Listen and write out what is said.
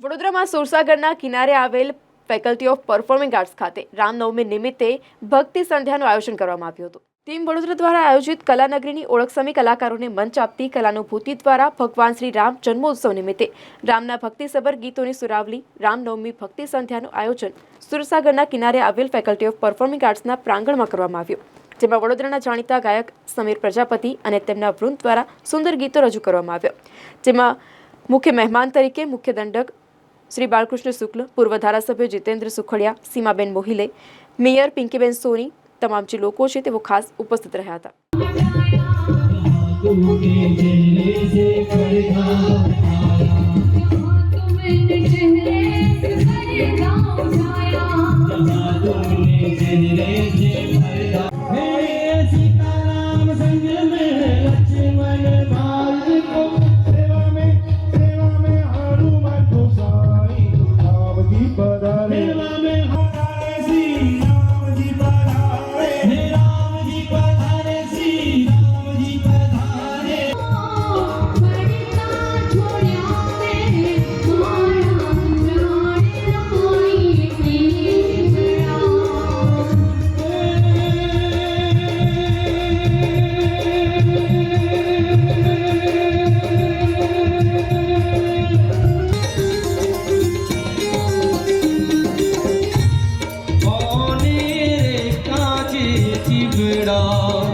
વડોદરામાં સુરસાગરના કિનારે આવેલ ફેકલ્ટી ઓફ પરફોર્મિંગ આર્ટ્સ ખાતે રામનવમી નિમિત્તે ભક્તિ સંધ્યાનું આયોજન કરવામાં આવ્યું હતું. ટીમ વડોદરા દ્વારા આયોજિત કલાનગરીની ઓળખસમી કલાકારોને મંચ આપતી કલાનુભૂતિ દ્વારા ભગવાન શ્રી રામ જન્મોત્સવ નિમિત્તે રામના ભક્તિસભર ગીતોની સુરાવલી, રામનવમી ભક્તિ સંધ્યાનું આયોજન સુરસાગરના કિનારે આવેલ ફેકલ્ટી ઓફ પરફોર્મિંગ આર્ટ્સના પ્રાંગણમાં કરવામાં આવ્યું. જેમાં વડોદરાના જાણીતા ગાયક સમીર પ્રજાપતિ અને તેમના વૃંદ દ્વારા સુંદર ગીતો રજૂ કરવામાં આવ્યા. જેમાં મુખ્ય મહેમાન તરીકે મુખ્ય દંડક શ્રી બાળકૃષ્ણ શુક્લ, પૂર્વ ધારાસભ્ય જીતેન્દ્ર સુખડિયા, સીમાબેન મોહિલે, મેયર પિંકીબેન સોની, તમામ જે લોકો છે તેઓ ખાસ ઉપસ્થિત રહ્યા હતા. রয়